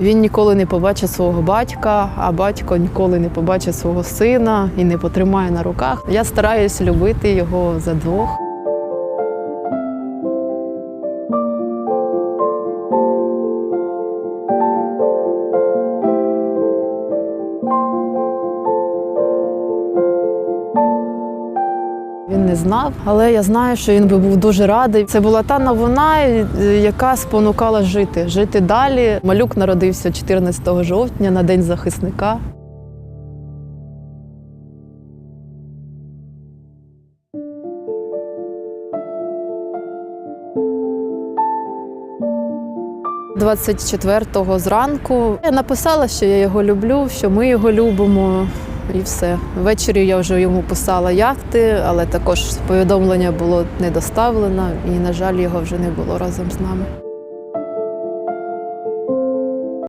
Він ніколи не побачить свого батька, а батько ніколи не побачить свого сина і не потримає на руках. Я стараюся любити його за двох. Він не знав, але я знаю, що він би був дуже радий. Це була та новина, е, яка спонукала жити, жити далі. Малюк народився 14 жовтня на день захисника. «24-го зранку я написала, що я його люблю, що ми його любимо, і все. Ввечері я вже йому писала яхти, але також повідомлення було не доставлено, і, на жаль, його вже не було разом з нами.